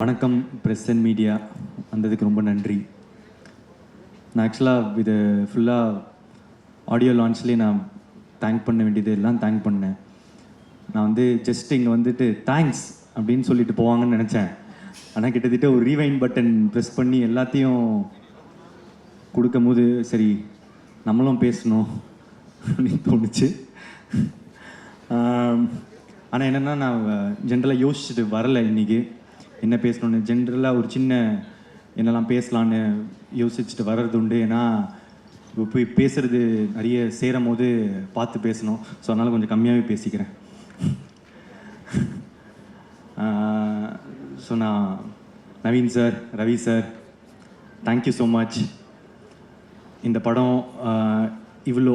வணக்கம் press and media வந்ததுக்கு ரொம்ப நன்றி. நான் ஆக்சுவலாக இது ஃபுல்லாக ஆடியோ லான்ச்லேயே நான் தேங்க் பண்ண வேண்டியது எல்லாம் தேங்க் பண்ணேன். நான் வந்து ஜஸ்ட் இங்கே வந்துட்டு தேங்க்ஸ் அப்படின்னு சொல்லிட்டு போவாங்கன்னு நினச்சேன். ஆனால் கிட்டத்தட்ட ஒரு ரீவைன் பட்டன் ப்ரெஸ் பண்ணி எல்லாத்தையும் கொடுக்கும் போது சரி நம்மளும் பேசணும் அப்படின்னு தோணுச்சு. ஆனால் என்னென்னா நான் ஜென்ரலாக யோசிச்சுட்டு வரலை இன்னைக்கு. என்ன பேசணும்னு ஜென்ரலாக ஒரு சின்ன என்னெல்லாம் பேசலான்னு யோசிச்சுட்டு வர்றது உண்டு. ஏன்னா இப்போ போய் பேசுகிறது நிறைய சேரும் போது பார்த்து பேசணும். ஸோ அதனால் கொஞ்சம் கம்மியாகவே பேசிக்கிறேன். ஸோ நான் Naveen sir Ravi sir thank you so much இந்த படம் இவ்வளோ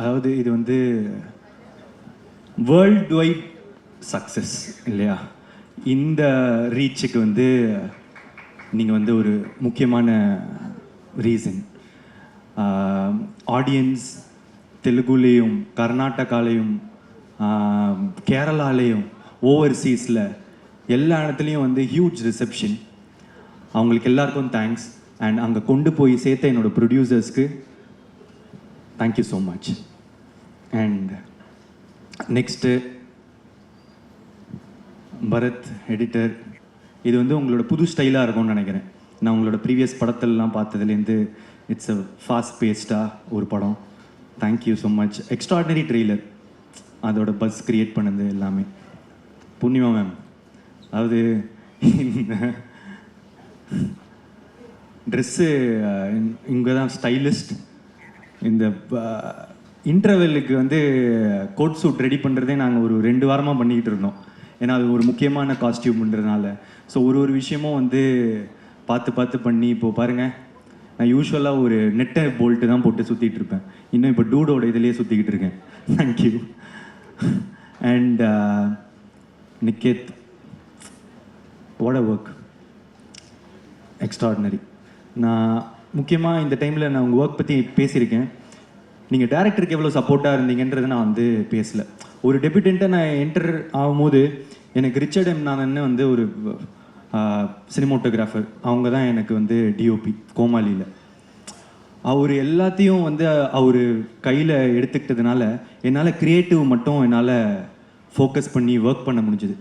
அதாவது இது வந்து வேர்ல்டு வைட் சக்ஸஸ் இல்லையா? இந்த ரீச்சுக்கு வந்து நீங்கள் வந்து ஒரு முக்கியமான ரீசன் ஆடியன்ஸ் தெலுங்குலேயும் கர்நாடகாலேயும் கேரளாலேயும் ஓவர்சீஸில் எல்லா இடத்துலையும் வந்து ஹியூஜ் ரிசப்ஷன் அவங்களுக்கு எல்லாருக்கும் தேங்க்ஸ் அண்ட் அங்கே கொண்டு போய் சேர்த்த என்னோடய ப்ரொடியூசர்ஸ்க்கு thank you so much and next Bharath editor இது வந்து உங்களோட புது ஸ்டைலாக இருக்கும்னு நினைக்கிறேன். நான் உங்களோட ப்ரீவியஸ் படத்திலலாம் பார்த்ததுலேருந்து இட்ஸ் அ ஃபாஸ்ட் பேஸ்டாக ஒரு படம். Thank you so much extraordinary trailer அதோட பஸ் கிரியேட் பண்ணது எல்லாமே. புண்ணியமா மேம் அதாவது ட்ரெஸ்ஸு இங்கே தான் ஸ்டைலிஸ்ட் இந்த இன்டர்வெல்லுக்கு வந்து கோட் சூட் ரெடி பண்ணுறதே நாங்கள் ஒரு ரெண்டு வாரமாக பண்ணிக்கிட்டு இருந்தோம். ஏன்னா அது ஒரு முக்கியமான காஸ்டியூம்ன்றதுனால ஸோ ஒரு ஒரு விஷயமும் வந்து பார்த்து பார்த்து பண்ணி இப்போது பாருங்கள் நான் யூஸ்வலாக ஒரு நெட்டை போல்ட்டு தான் போட்டு சுற்றிட்டு இருப்பேன். இன்னும் இப்போ டூடோட இதுலேயே சுற்றிக்கிட்டு இருக்கேன். Thank you and Niketh what a work extraordinary நான் முக்கியமாக இந்த டைமில் நான் உங்கள் ஒர்க் பற்றி பேசியிருக்கேன். நீங்கள் டேரக்டருக்கு எவ்வளோ சப்போர்ட்டாக இருந்தீங்கன்றதை நான் வந்து பேசலை. ஒரு டெபியூட்டண்ட்டை நான் என்டர் ஆகும்போது எனக்கு ரிச்சர்ட் எம் நான் வந்து ஒரு சினிமோட்டோகிராஃபர் அவங்க தான் எனக்கு வந்து டிஓபி கோமாளியில். அவர் எல்லாத்தையும் வந்து அவர் கையில் எடுத்துக்கிட்டதுனால என்னால் க்ரியேட்டிவ் மட்டும் என்னால் ஃபோக்கஸ் பண்ணி ஒர்க் பண்ண முடிஞ்சுது.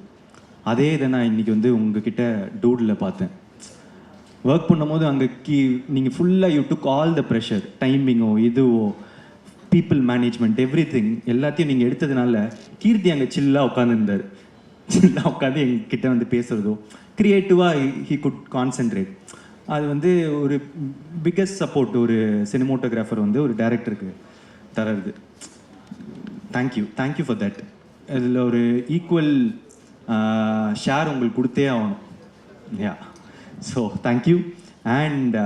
அதே இதை நான் இன்றைக்கி வந்து உங்ககிட்ட டூடில் பார்த்தேன். ஒர்க் பண்ணும்போது அங்கே கீ நீங்கள் ஃபுல்லாக you took all the pressure டைமிங்கோ இதுவோ பீப்புள் மேனேஜ்மெண்ட் எவ்ரி திங் எல்லாத்தையும் நீங்கள் எடுத்ததுனால கீர்த்தி அங்கே சில்லாக உட்காந்துருந்தார் சில்லாக உட்காந்து எங்ககிட்ட வந்து பேசுகிறதோ க்ரியேட்டிவாக ஹி குட் கான்சென்ட்ரேட் அது வந்து ஒரு பிக்கஸ்ட் சப்போர்ட் ஒரு சினிமோட்டோகிராஃபர் வந்து ஒரு டேரக்டருக்கு தரது தேங்க்யூ தேங்க்யூ ஃபார் தட் இதில் ஒரு ஈக்குவல் ஷேர் உங்களுக்கு கொடுத்தே ஆகணும். Yeah so thank you and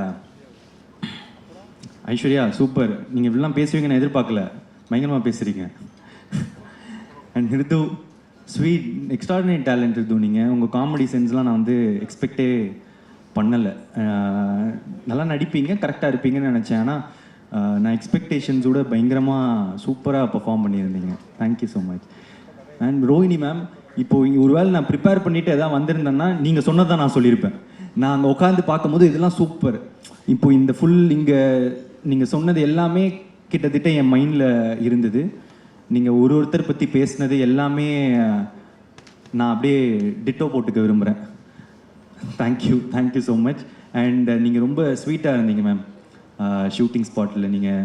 Aishwarya super நீங்கள் இப்படிலாம் பேசுவீங்க நான் எதிர்பார்க்கல. பயங்கரமாக பேசுகிறீங்க and Hridhu sweet extraordinary talent Ridhu நீங்கள் உங்கள் காமெடி சென்ஸ்லாம் நான் வந்து எக்ஸ்பெக்டே பண்ணலை. நல்லா நடிப்பீங்க கரெக்டாக இருப்பீங்கன்னு நினச்சேன். ஆனால் நான் எக்ஸ்பெக்டேஷன்ஸோட பயங்கரமாக சூப்பராக பர்ஃபார்ம் பண்ணியிருந்தீங்க. Thank you so much and Rohini ma'am இப்போது ஒருவேளை நான் ப்ரிப்பேர் பண்ணிவிட்டு எதாவது வந்திருந்தேன்னா நீங்கள் சொன்னதான் நான் சொல்லியிருப்பேன். நான் அங்கே உட்காந்து பார்க்கும்போது இதெல்லாம் சூப்பர் இப்போ இந்த ஃபுல் இங்கே நீங்கள் சொன்னது எல்லாமே கிட்டத்தட்ட என் மைண்டில் இருந்தது. நீங்கள் ஒரு ஒருத்தர் பற்றி பேசுனது எல்லாமே நான் அப்படியே டிட்டோ போட்டுக்க விரும்புகிறேன் thank you thank you so much and நீங்கள் ரொம்ப ஸ்வீட்டாக இருந்தீங்க மேம் ஷூட்டிங் uh, ஸ்பாட்டில் நீங்கள்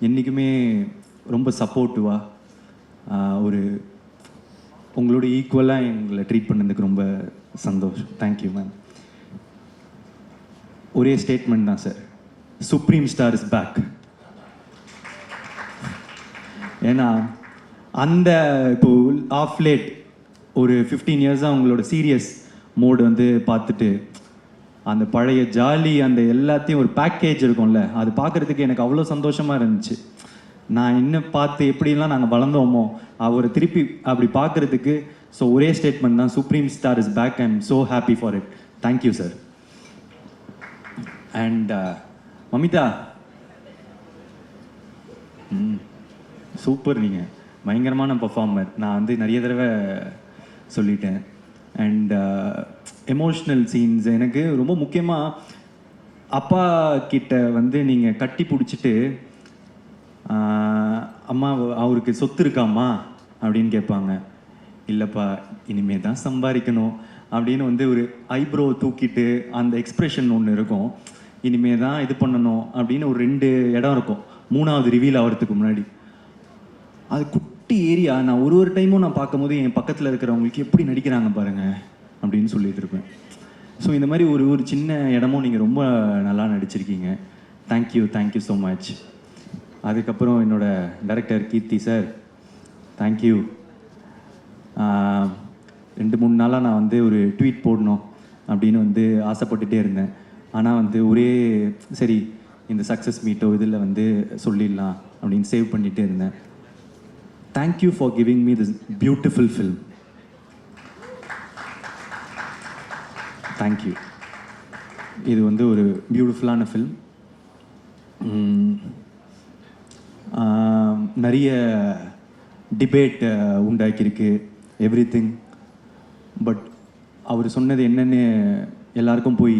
என்றைக்குமே ரொம்ப சப்போர்ட்டிவாக uh, ஒரு உங்களோட ஈக்குவலாக எங்களை ட்ரீட் பண்ணதுக்கு ரொம்ப சந்தோஷம். தேங்க்யூ மேம் ஒரே ஸ்டேட்மெண்ட் தான் sir supreme star is back ஏன்னா அந்த இப்போ ஆஃப் லேட் ஒரு ஃபிஃப்டீன் இயர்ஸாக உங்களோட சீரியஸ் மோடு வந்து பார்த்துட்டு அந்த பழைய ஜாலி அந்த எல்லாத்தையும் ஒரு பேக்கேஜ் இருக்கும்ல அது பார்க்குறதுக்கு எனக்கு அவ்வளோ சந்தோஷமாக இருந்துச்சு. நான் இன்னும் பார்த்து எப்படிலாம் நாங்கள் வளர்ந்தோமோ அவரை திருப்பி அப்படி பார்க்குறதுக்கு ஸோ ஒரே ஸ்டேட்மெண்ட் தான் supreme star is back I am so happy for it thank you sir and Mamitha hmm super நீங்கள் பயங்கரமான பர்ஃபார்மர் நான் வந்து நிறைய தடவை சொல்லிட்டேன். அண்ட் எமோஷ்னல் சீன்ஸ் எனக்கு ரொம்ப முக்கியமாக அப்பா கிட்ட வந்து நீங்கள் கட்டி பிடிச்சிட்டு அம்மா அவருக்கு சொத்து இருக்காம்மா? அப்படின்னு கேட்பாங்க. இல்லைப்பா இனிமே தான் சம்பாதிக்கணும். அப்படின்னு வந்து ஒரு ஐப்ரோ தூக்கிட்டு அந்த எக்ஸ்ப்ரெஷன் ஒன்று இருக்கும். இனிமே தான் இது பண்ணணும். அப்படின்னு ஒரு ரெண்டு இடம் இருக்கும். மூணாவது ரிவீல் ஆகிறதுக்கு முன்னாடி. அது குட்டி ஏரியா. நான் ஒரு ஒரு டைமும் நான் பார்க்கும்போது என் பக்கத்தில் இருக்கிறவங்களுக்கு எப்படி நடிக்கிறாங்க பாருங்கள் அப்படின்னு சொல்லிட்டு இருப்பேன். ஸோ இந்த மாதிரி ஒரு ஒரு சின்ன இடமும் நீங்கள் ரொம்ப நல்லா நடிச்சிருக்கீங்க. Thank you thank you so much அதுக்கப்புறம் என்னோட டைரக்டர் கீர்த்தி சார் தேங்க்யூ ரெண்டு மூணு நாளாக நான் வந்து ஒரு ட்வீட் போடணும் அப்படின்னு வந்து ஆசைப்பட்டுட்டே இருந்தேன். ஆனால் வந்து ஒரே சரி இந்த சக்ஸஸ் மீட்டோ இதில் வந்து சொல்லிடலாம் அப்படின்னு சேவ் பண்ணிகிட்டே இருந்தேன். Thank you for giving me this beautiful film thank you இது வந்து ஒரு பியூட்டிஃபுல்லான ஃபில்ம் நிறைய டிபேட் உண்டாக்கியிருக்கு. எவ்ரி திங் பட் அவர் சொன்னது என்னென்னு எல்லாருக்கும் போய்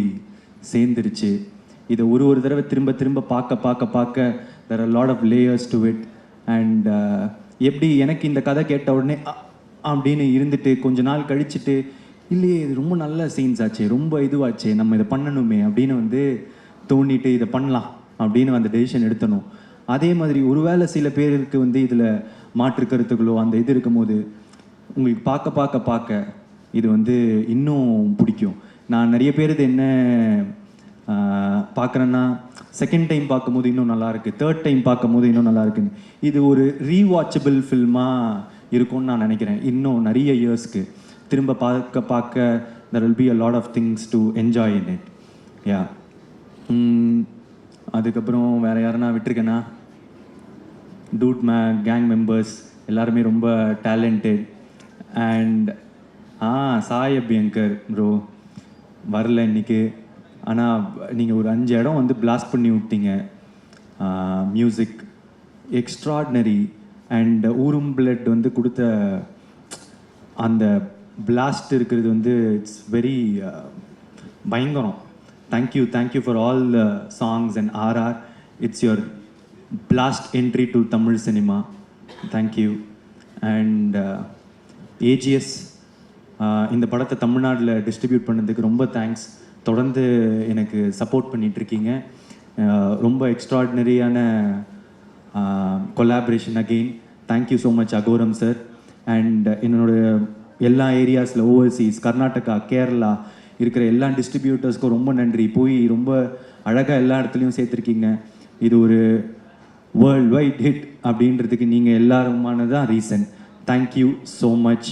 சேர்ந்துருச்சு. இதை ஒரு ஒரு தடவை திரும்ப திரும்ப பார்க்க பார்க்க பார்க்க there are lot of layers to it and எப்படி எனக்கு இந்த கதை கேட்ட உடனே அப்படின்னு இருந்துட்டு கொஞ்ச நாள் கழிச்சுட்டு இல்லையே இது ரொம்ப நல்ல சீன்ஸ் ஆச்சு ரொம்ப இதுவாச்சே நம்ம இதை பண்ணணுமே அப்படின்னு வந்து தோண்டிட்டு இதை பண்ணலாம் அப்படின்னு அந்த டெசிஷன் எடுத்தணும். அதே மாதிரி ஒருவேளை சில பேருக்கு வந்து இதில் மாற்று கருத்துக்களோ அந்த இது இருக்கும்போது உங்களுக்கு பார்க்க பார்க்க பார்க்க இது வந்து இன்னும் பிடிக்கும். நான் நிறைய பேர் இது என்ன பார்க்குறேன்னா செகண்ட் டைம் பார்க்கும்போது இன்னும் நல்லா இருக்குது தேர்ட் டைம் பார்க்கும்போது இன்னும் நல்லா இருக்குன்னு இது ஒரு ரீவாச்சபிள் ஃபில்மாக இருக்கும்னு நான் நினைக்கிறேன். இன்னும் நிறைய இயர்ஸ்க்கு திரும்ப பார்க்க பார்க்க there will be a lot of things to enjoy in it yeah அதுக்கப்புறம் வேறு யாருன்னா விட்டுருக்கேன்னா டூட் மே கேங் மெம்பர்ஸ் எல்லாருமே ரொம்ப talented and uh Sai Abhyankar bro வரல இன்னைக்கு. ஆனால் நீங்கள் ஒரு அஞ்சு இடம் வந்து பிளாஸ்ட் பண்ணி விட்டீங்க. மியூசிக் எக்ஸ்ட்ராடினரி அண்ட் ஊரும் பிளட் வந்து கொடுத்த அந்த பிளாஸ்ட் இருக்கிறது வந்து இட்ஸ் வெரி பயங்கரம். Thank you thank you for all the songs and RR it's your blast entry to Tamil cinema thank you and AGS இந்த படத்தை தமிழ்நாட்டில் டிஸ்ட்ரிபியூட் பண்ணதுக்கு ரொம்ப தேங்க்ஸ் தொடர்ந்து எனக்கு சப்போர்ட் பண்ணிகிட்ருக்கீங்க ரொம்ப எக்ஸ்ட்ராடினரியான collaboration again thank you so much Agoram sir and என்னோட எல்லா ஏரியாஸில் ஓவர்சீஸ் கர்நாடகா கேரளா இருக்கிற எல்லா டிஸ்ட்ரிபியூட்டர்ஸ்க்கும் ரொம்ப நன்றி. போய் ரொம்ப அழகாக எல்லா இடத்துலையும் சேர்த்துருக்கீங்க. இது ஒரு வேர்ல்ட் வைட் ஹிட் அப்படின்றதுக்கு நீங்கள் எல்லாருமானதான் reason thank you so much